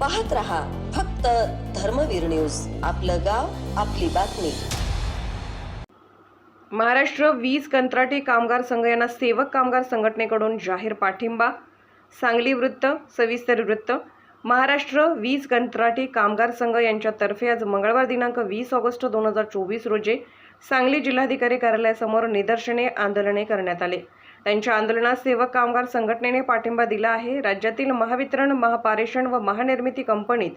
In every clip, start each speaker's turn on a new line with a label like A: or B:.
A: पाहत रहा फक्त धर्मवीर न्यूज. आपलं गाव आपली बातमी.
B: महाराष्ट्र वीज कंत्राटी कामगार संघ यांना सेवक कामगार संघटनेकडून जाहीर पाठिंबा. सांगली वृत्त सविस्तर वृत्त. महाराष्ट्र वीज कंत्राटी कामगार संघ यांच्यातर्फे आज मंगळवार दिनांक वीस ऑगस्ट दोन हजार चोवीस रोजी सांगली जिल्हाधिकारी कार्यालयासमोर निदर्शने आंदोलने करण्यात आले. त्यांच्या आंदोलनात सेवक कामगार संघटनेने पाठिंबा दिला आहे. राज्यातील महावितरण महापारेषण व महानिर्मिती कंपनीत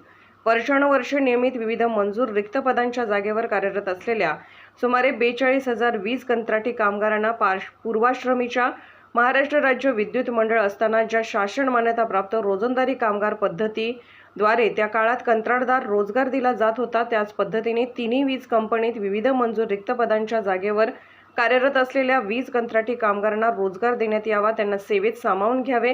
B: वर्षानुवर्षे नियमित विविध मंजूर रिक्त पदांच्या जागेवर कार्यरत असलेल्या सुमारे बेचाळीस हजार वीज कंत्राटी कामगारांना पार्श पूर्वाश्रमीच्या महाराष्ट्र राज्य विद्युत मंडळ असताना ज्या शासन मान्यताप्राप्त रोजंदारी कामगार पद्धतीद्वारे त्या काळात कंत्राटदार रोजगार दिला जात होता त्याच पद्धतीने तिन्ही वीज कंपनीत विविध मंजूर रिक्त पदांच्या जागेवर कार्यरत असलेल्या वीज कंत्राटी कामगारांना रोजगार देण्यात यावा त्यांना सेवेत सामावून घ्यावे.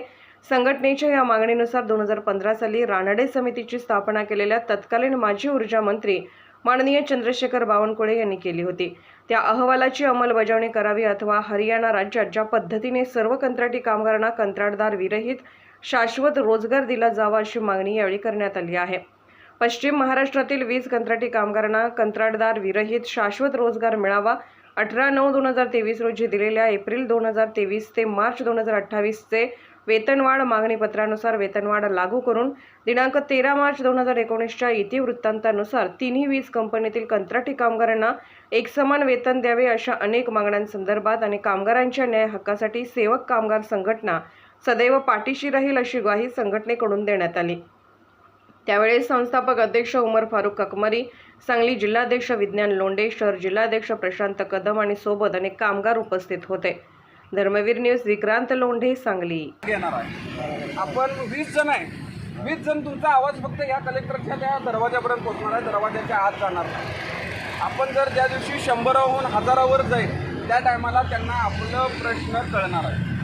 B: संघटनेच्या या मागणीनुसार दोन हजार पंधरा साली रानडे समितीची स्थापना केलेल्या तत्कालीन माजी ऊर्जा मंत्री माननीय चंद्रशेखर बावनकुळे यांनी केली होती. त्या अहवालाची अंमलबजावणी करावी अथवा हरियाणा राज्यात ज्या पद्धतीने सर्व कंत्राटी कामगारांना कंत्राटदार विरहित शाश्वत रोजगार दिला जावा अशी मागणी यावेळी करण्यात आली आहे. पश्चिम महाराष्ट्रातील वीज कंत्राटी कामगारांना कंत्राटदार विरहित शाश्वत रोजगार मिळावा अठरा नऊ दोन हजार तेवीस रोजी दिलेल्या एप्रिल दोन हजार तेवीस ते मार्च दोन हजार अठ्ठावीसचे वेतनवाढ मागणीपत्रानुसार वेतनवाढ लागू करून दिनांक तेरा मार्च दोन हजार एकोणीसच्या इतिवृत्तांतानुसार तिन्ही वीज कंपनीतील कंत्राटी कामगारांना एकसमान वेतन द्यावे अशा अनेक मागण्यांसंदर्भात आणि कामगारांच्या न्याय हक्कासाठी सेवक कामगार संघटना सदैव पाठीशी राहील अशी ग्वाही संघटनेकडून देण्यात आली. त्यावेळी संस्थापक अध्यक्ष उमर फारूक ककमरी सांगली जिल्हाध्यक्ष विज्ञान लोंढे शहर जिल्हाध्यक्ष प्रशांत कदम आणि सोबत अनेक कामगार उपस्थित होते. धर्मवीर न्यूज विक्रांत लोंढे सांगली.
C: घेणार आहे. आपण वीस जण आहे. वीस जण तुमचा आवाज फक्त या कलेक्टरच्या त्या दरवाजापर्यंत पोहोचणार आहे. दरवाजाच्या आत जाणार आपण जर ज्या दिवशी शंभराहून हजारावर जाईल त्या टायमाला त्यांना आपलं प्रश्न कळणार आहे.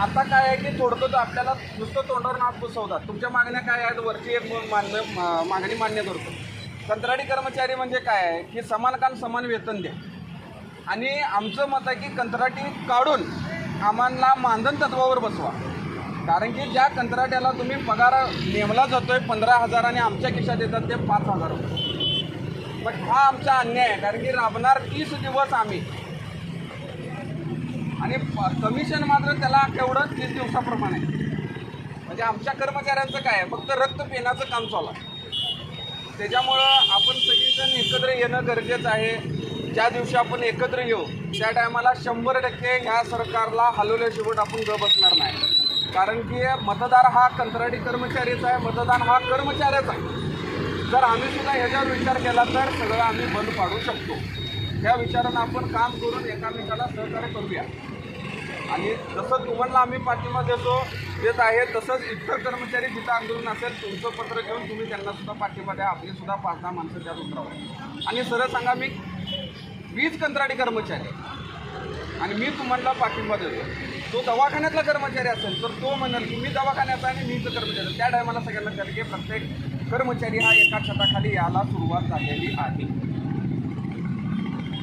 C: आता काय आहे की थोडकं तर आपल्याला नुसतं तोंडावर नाक घुसवतात तुमच्या मागण्या काय आहेत? वरची एक मान्य मा- मागणी मान्य करतो. कंत्राटी कर्मचारी म्हणजे काय आहे? की समान काम समान वेतन द्या. आणि आमचं मत आहे की कंत्राटी काढून आम्हाला मानधन तत्वावर बसवा. कारण की ज्या कंत्राट्याला तुम्ही पगार नेमला जातो आहे पंधरा हजार आणि आमच्या खिशात येतात ते पाच हजार रुपये पण हा आमचा अन्याय आहे. कारण की राबणार तीस दिवस आम्ही आणि कमिशन मात्र त्याला तेवढं तीस दिवसाप्रमाणे. म्हणजे आमच्या कर्मचाऱ्यांचं काय आहे फक्त रक्त पेनाचं काम चालू आहे. त्याच्यामुळं आपण सगळीजण एकत्र येणं गरजेचं आहे. ज्या दिवशी आपण एकत्र येऊ त्या टायमाला शंभर टक्के ह्या सरकारला हलवल्याशिवाय आपण ग बसणार नाही. कारण की मतदार हा कंत्राटी कर्मचारीचा आहे मतदान हा कर्मचाऱ्याचा आहे. जर आम्ही सुद्धा ह्याच्यावर विचार केला तर सगळं आम्ही बंद पाडू शकतो. त्या विचारानं आपण काम करून एकामेकाला सहकार्य करूया. आणि जसं तुम्हाला आम्ही पाठिंबा देतो देत आहे तसंच इतर कर्मचारी जिथं आंदोलन असेल तुमचं पत्र घेऊन तुम्ही त्यांना सुद्धा पाठिंबा द्या. आपली सुद्धा पाच दहा माणसं त्यात उतरावं. आणि सरळ सांगा मी वीज कंत्राटी कर्मचारी आणि मी तुम्हाला पाठिंबा देतो. तो दवाखान्यातला कर्मचारी असेल तर तो म्हणाल की मी दवाखान्याचा आणि मीच कर्मचारी. त्या टायमाला सगळ्यांना कळलं की प्रत्येक कर्मचारी हा एका छताखाली यायला सुरुवात झालेली आहे.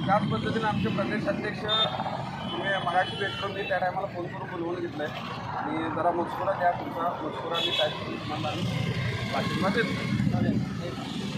C: त्याच पद्धतीने आमचे प्रदेश अध्यक्ष तुम्ही मराठी भेटलो मी त्या टायमाला फोन करून बोलवून घेतलं आहे आणि जरा मजकुरा द्या तुमचा. मजकुरा मी काय तुम्हाला पाठिंबा देतो